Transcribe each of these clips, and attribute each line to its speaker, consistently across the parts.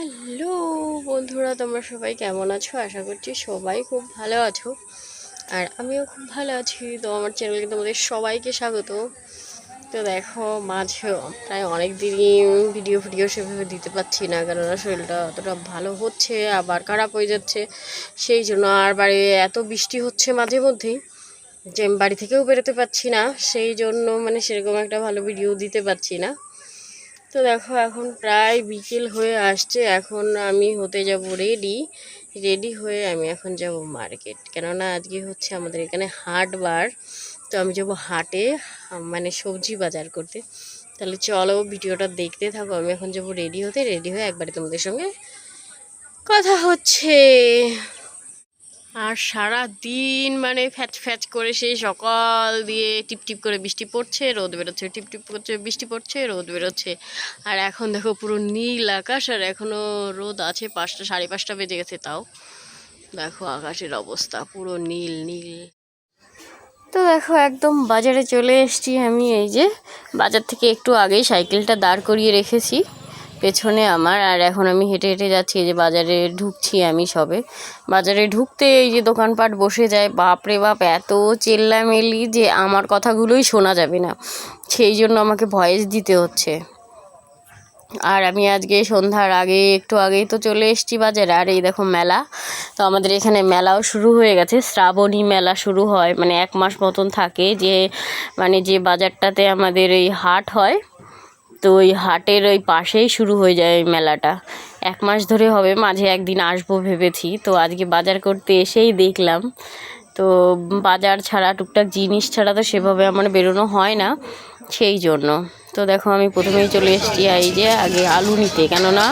Speaker 1: Hello বন্ধুরা, তোমরা সবাই কেমন আছো? আশা করছি সবাই খুব ভালো আছো। আর আমিও খুব ভালো আছি। তো আমার চ্যানেলকে তোমাদের সবাইকে স্বাগত। তো দেখো মাঝে প্রায় অনেক দিনই ভিডিও ফিডিও সেভাবে দিতে পারছি না, কেননা শরীরটা অতটা ভালো হচ্ছে, আবার খারাপ হয়ে যাচ্ছে। সেই জন্য আর বাড়ি এত বৃষ্টি হচ্ছে মাঝে মধ্যেই যে বাড়ি থেকেও বেরোতে পারছি না। সেই জন্য মানে সেরকম একটা ভালো ভিডিও দিতে পারছি না। তো দেখো এখন প্রায় বিকেল হয়ে আসছে, এখন আমি হতে যাব রেডি রেডি হয়ে আমি এখন যাব মার্কেট কেননা আজকে হচ্ছে আমাদের এখানে হাট বার, তো আমি যাব হাটে মানে সবজি বাজার করতে। তাহলে চলো ভিডিওটা দেখতে থাকো, আমি এখন যাব রেডি হতে। রেডি হয়ে একবারে তোমাদের সঙ্গে কথা হচ্ছে। আর সারা দিন মানে ফ্যাচ ফ্যাচ করে সেই সকাল দিয়ে টিপ টিপ করে বৃষ্টি পড়ছে, রোদ বেরোচ্ছে, টিপ টিপ করছে, বৃষ্টি পড়ছে, রোদ বেরোচ্ছে। আর এখন দেখো পুরো নীল আকাশ, আর এখনও রোদ আছে পাঁচটা, সাড়ে পাঁচটা বেজে গেছে তাও। দেখো আকাশের অবস্থা পুরো নীল নীল। তো দেখো একদম বাজারে চলে এসেছি আমি, এই যে বাজার থেকে একটু আগেই সাইকেলটা দাঁড় করিয়ে রেখেছি। পেছনে আমার, আর এখন আমি হেঁটে হেঁটে যাচ্ছি যে বাজারে ঢুকছি আমি সবে। বাজারে ঢুকতে এই যে দোকানপাট বসে যায়, বাপরে বাপ, এত চেল্লামেলি যে আমার কথাগুলোই শোনা যাবে না। সেই জন্য আমাকে ভয়েস দিতে হচ্ছে। আর আমি আজকে সন্ধ্যার আগে, একটু আগেই তো চলে এসেছি বাজারে। আর এই দেখো মেলা। তো আমাদের এখানে মেলাও শুরু হয়ে গেছে। শ্রাবণী মেলা শুরু হয় মানে এক মাস মতন থাকে যে মানে যে বাজারটাতে আমাদের এই হাট হয় তো ওই হাটের ওই পাশেই শুরু হয়ে যায় ওই মেলাটা। এক মাস ধরে হবে, মাঝে একদিন আসব ভেবেছি। তো আজকে বাজার করতে এসেই দেখলাম। তো বাজার ছাড়া, টুকটাক জিনিস ছাড়া তো সেভাবে আমার বেরোনো হয় না সেই জন্য। তো দেখো আমি প্রথমেই চলে এসেছি এই যে আগে আলু নিতে। কেননা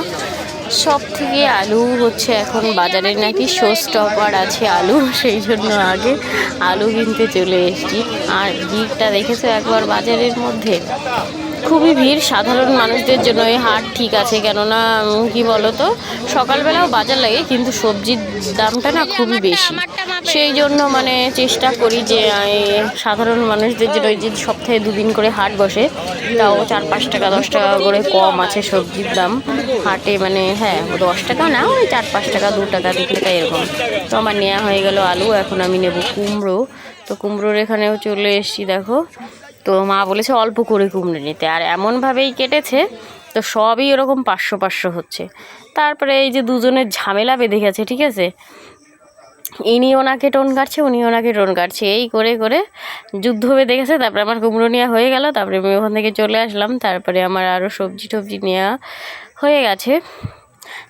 Speaker 1: সব থেকে আলু হচ্ছে এখন বাজারে নাকি শো স্টপার আছে আলু, সেই জন্য আগে আলু কিনতে চলে এসেছি। আর ভিড়টা দেখেছ একবার বাজারের মধ্যে? খুবই ভিড় সাধারণ মানুষদের জন্য এই হাট ঠিক আছে কেননা কি বলতো সকালবেলাও বাজার লাগে কিন্তু সবজির দামটা না খুবই বেশি। সেই জন্য মানে চেষ্টা করি যে সাধারণ মানুষদের জন্য ওই যে সপ্তাহে দুদিন করে হাট বসে তাও চার পাঁচ টাকা দশ টাকা করে কম আছে সবজির দাম। হাটে মানে হ্যাঁ দশ টাকা না ওই চার পাঁচ টাকা দু টাকা দু টাকা এরকম। তো আমার নেওয়া হয়ে গেল আলু এখন আমি নেব কুমড়ো। তো কুমড়োর এখানেও চলে এসেছি দেখো। তো মা বলেছে অল্প করে কুমড়ো নিতে। আর এমনভাবেই কেটেছে, তো সবই এরকম পাঁচশো পাঁচশো হচ্ছে। তারপরে এই যে দুজনের ঝামেলা বেঁধে গেছে, ঠিক আছে? ইনি ওনাকে টোন কাটছে উনি ওনাকে টোন কাটছে। এই করে করে যুদ্ধ বেঁধে গেছে, তারপরে আমার কুমড়ো নেওয়া হয়ে গেল, তারপরে আমি ওখান থেকে চলে আসলাম। তারপরে আমার আরও সবজি টবজি নেওয়া হয়ে গেছে।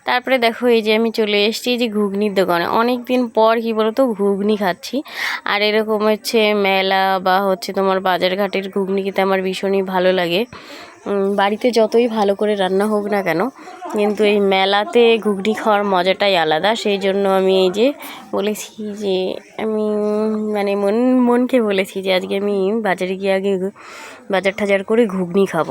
Speaker 1: তারপরে দেখো এই যে আমি চলে এসেছি যে ঘুগনির দোকানে। অনেক দিন পর, কি বলতো, ঘুগনি খাচ্ছি। আর এরকম হচ্ছে মেলা বা হচ্ছে তোমার বাজার ঘাটের ঘুগনি খেতে আমার ভীষণই ভালো লাগে। বাড়িতে যতই ভালো করে রান্না হোক না কেন, কিন্তু এই মেলাতে ঘুগনি খাওয়ার মজাটাই আলাদা। সেই জন্য আমি এই যে বলেছি যে, আমি মানে মন, মনকে বলেছি যে, আজকে আমি বাজারে গিয়ে আগে বাজার টাজার করে ঘুগনি খাব।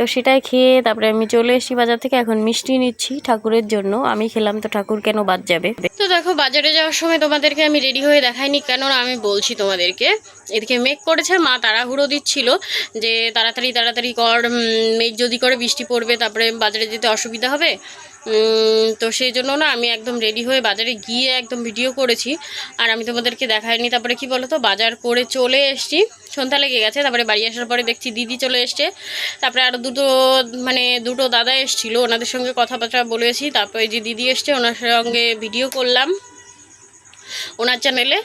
Speaker 1: তো সেটাই খেয়ে তারপরে আমি চলে এসেছি বাজার থেকে, এখন মিষ্টি নিচ্ছি ঠাকুরের জন্য। আমি খেলাম তো ঠাকুর কেন বাদ যাবে? তো দেখো, বাজারে যাওয়ার সময় তোমাদেরকে আমি রেডি হয়ে দেখাইনি কেন আমি বলছি তোমাদেরকে। এদিকে মেঘ করেছে, মা তাড়াহুড়ো দিচ্ছিল যে তাড়াতাড়ি তাড়াতাড়ি কর মেঘ যদি করে বৃষ্টি পড়বে, তারপরে বাজারে যেতে অসুবিধা হবে। তো সেই জন্য না আমি একদম রেডি হয়ে বাজারে গিয়ে একদম ভিডিও করেছি। আর আমি তোমাদেরকে দেখাইনি, তারপরে কি বলো তো বাজার করে চলে এসছি। সন্ধ্যা লেগে গেছে, তারপরে বাড়ি আসার পরে দেখছি দিদি চলে এসছে। তারপরে আরও দুটো মানে দুটো দাদা এসছিল, ওনাদের সঙ্গে কথাবার্তা বলেছি। তারপরে যে দিদি এসছে, ওনার সঙ্গে ভিডিও করলাম। ওনার চ্যানেলে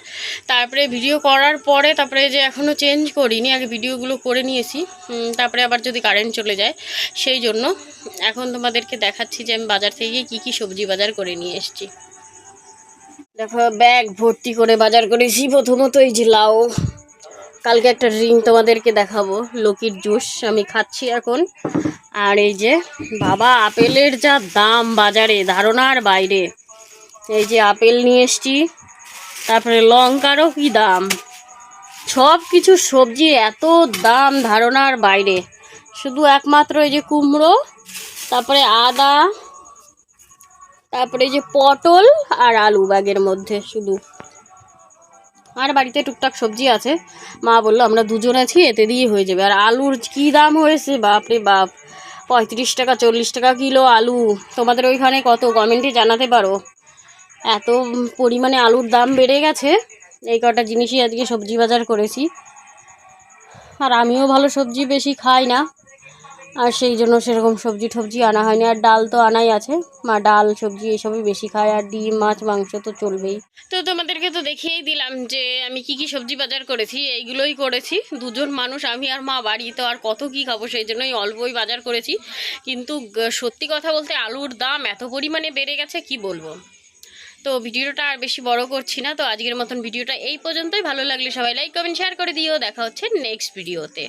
Speaker 1: তারপরে ভিডিও করার পরে, তারপরে যে এখনও চেঞ্জ করিনি, আগে ভিডিওগুলো করে নিয়েছি। তারপরে আবার যদি কারেন্ট চলে যায়, সেই জন্য এখন তোমাদেরকে দেখাচ্ছি যে আমি বাজার থেকে কী কী সবজি বাজার করে নিয়ে এসেছি। দেখো ব্যাগ ভর্তি করে বাজার করেছি। প্রথমত এই যে লাউ। কালকে একটা রিং তোমাদেরকে দেখাবো লকির জুস আমি খাচ্ছি এখন। আর এই যে, বাবা, আপেলের যা দাম বাজারে, ধারণার বাইরে। এই যে, আপেল নিয়ে এসছি। তারপরে লঙ্কারও কি দাম? সব কিছু সবজি এত দাম ধারণার বাইরে। শুধু একমাত্র এই যে কুমড়ো, তারপরে আদা, তারপরে এই যে পটল আর আলু ব্যাগের মধ্যে শুধু। আর বাড়িতে টুকটাক সবজি আছে। মা বলল, আমরা দুজন আছি, এতে দিয়ে হয়ে যাবে। আর আলুর কি দাম হয়েছে? বাপরে বাপ। পঁয়ত্রিশ টাকা, চল্লিশ টাকা কিলো আলু। তোমাদের ওইখানে কত? কমেন্টে জানাতে পারো। এত পরিমাণে আলুর দাম বেড়ে গেছে। এই কটা জিনিসই আজকে সবজি বাজার করেছি। আর আমিও ভালো সবজি বেশি খাই না। আর সেই জন্য সেরকম সবজি টবজি আনা হয়নি। আর ডাল তো আনাই আছে। মা ডাল, সবজি এসবই বেশি খায়। আর ডিম, মাছ, মাংস তো চলবেই। তো তোমাদেরকে তো দেখিয়েই দিলাম যে আমি কি কি সবজি বাজার করেছি। এইগুলোই করেছি। দুজন মানুষ, আমি আর মা বাড়ি। তো আর কত কি খাব সেই জন্যই অল্পই বাজার করেছি। কিন্তু সত্যি কথা বলতে আলুর দাম এত পরিমাণে বেড়ে গেছে, কি বলব? তো ভিডিওটা আর বেশি বড় করছি না, তো আজকের মতন ভিডিওটা এই পর্যন্তই। ভালো লাগলে সবাই লাইক কমেন্ট শেয়ার করে দিও। দেখা হচ্ছে নেক্সট ভিডিওতে